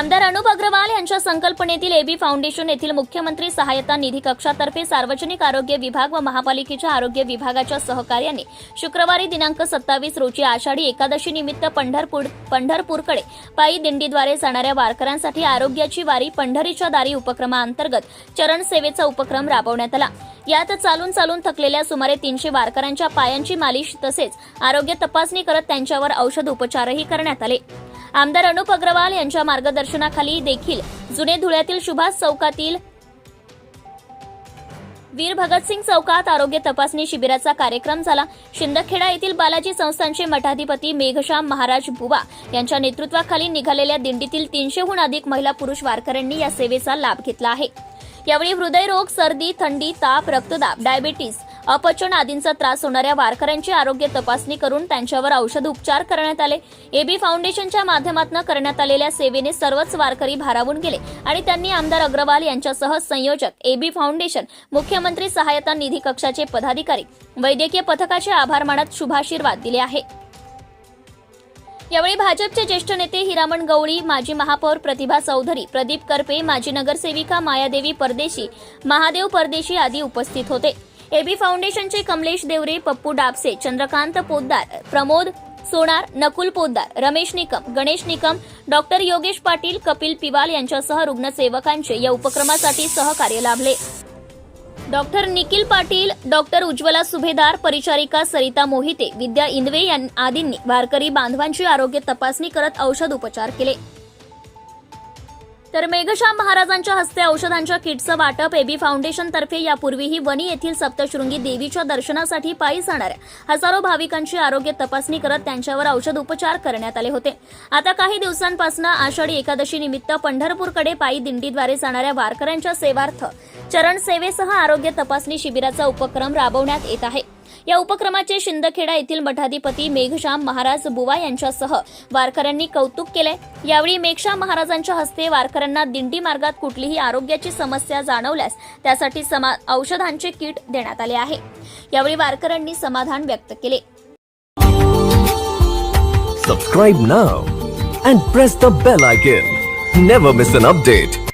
आमदार अनुप अग्रवाल यांच्या संकल्पनेतील AB foundation येथील मुख्यमंत्री सहायता निधी कक्षातर्फे सार्वजनिक आरोग्य विभाग व महापालिकेच्या आरोग्य विभागाच्या सहकार्याने शुक्रवारी दिनांक सत्तावीस रोजी आषाढी एकादशी निमित्त पंढरपूर पंढरपूरकडे पायी दिंडीद्वारे जाणाऱ्या वारकऱ्यांसाठी आरोग्याची वारी पंढरीच्या दारी उपक्रमाअंतर्गत चरण सेवेचा उपक्रम राबवण्यात आला. यात चालून चालून थकलेल्या सुमारे तीनशे वारकऱ्यांच्या पायांची मालिश तसेच आरोग्य तपासणी करत त्यांच्यावर औषध उपचारही करण्यात आले. आमदार अनुप अग्रवाल यांच्या मार्गदर्शनाखाली देखील जुने धुळ्यातील सुभाष चौकातील वीर भगतसिंग चौकात आरोग्य तपासणी शिबिराचा कार्यक्रम झाला. शिंदखेडा येथील बालाजी संस्थांचे मठाधिपती मेघशाम महाराज बुवा यांच्या नेतृत्वाखाली निघालेल्या दिंडीतील तीनशेहून अधिक महिला पुरुष वारकऱ्यांनी या सेवेचा लाभ घेतला आहे. यावेळी हृदयरोग सर्दी थंडी ताप रक्तदाब डायबेटीस अपचन आदींचा त्रास होणाऱ्या वारकऱ्यांची आरोग्य तपासणी करून त्यांच्यावर औषध उपचार करण्यात आले. एबी फाउंडेशनच्या माध्यमातून करण्यात आलेल्या सेवेने सर्वच वारकरी भारावून गेले आणि त्यांनी आमदार अग्रवाल यांच्यासह संयोजक एबी फाउंडेशन मुख्यमंत्री सहायता निधी कक्षाचे पदाधिकारी वैद्यकीय पथकाचे आभार मानत शुभाशीर्वाद दिले आहे. यावेळी भाजपचे ज्येष्ठ नेते हिरामण गवळी माजी महापौर प्रतिभा चौधरी प्रदीप करपे माजी नगरसेविका मायादेवी परदेशी महादेव परदेशी आदी उपस्थित होते. एबी फाउंडेशनचे कमलेश देवरे पप्पू डाबसे चंद्रकांत पोद्दार प्रमोद सोनार नकुल पोद्दार रमेश निकम गणेश निकम डॉक्टर योगेश पाटील कपिल पिवाल यांच्यासह रुग्णसेवकांचे या उपक्रमासाठी सहकार्य लाभले. डॉक्टर निखिल पाटील डॉक्टर उज्ज्वला सुभेदार परिचारिका सरिता मोहिते विद्या इंदवे यां- आदींनी वारकरी बांधवांची आरोग्य तपासणी करत औषध उपचार केले. तर मेघश्याम महाराजांच्या हस्ते औषधांच्या किटचं वाटप एबी फाउंडेशन तर्फे यापूर्वीही वणी येथील सप्तशृंगी देवीच्या दर्शनासाठी पायी जाणाऱ्या हजारो भाविकांची आरोग्य तपासणी करत त्यांच्यावर औषध उपचार करण्यात आले होते. आता काही दिवसांपासून आषाढी एकादशी निमित्त पंढरपूरकडे पायी दिंडीद्वारे जाणाऱ्या वारकऱ्यांच्या सेवार्थ चरण सेवेसह आरोग्य तपासणी शिबिराचा उपक्रम राबवण्यात येत आहे. या उपक्रमाचे शिंदखेडा येथील मठाधिपती मेघश्याम महाराज बुवा यांच्यासह वारकऱ्यांनी कौतुक केले यावेळी मेघश्याम महाराजांच्या हस्ते वारकऱ्यांना दिंडी मार्गात कुठलीही आरोग्याची समस्या जाणवल्यास त्यासाठी समा औषधांचे किट देण्यात आले आहे. यावेळी वारकऱ्यांनी समाधान व्यक्त केले. Subscribe now and press the bell icon never miss an update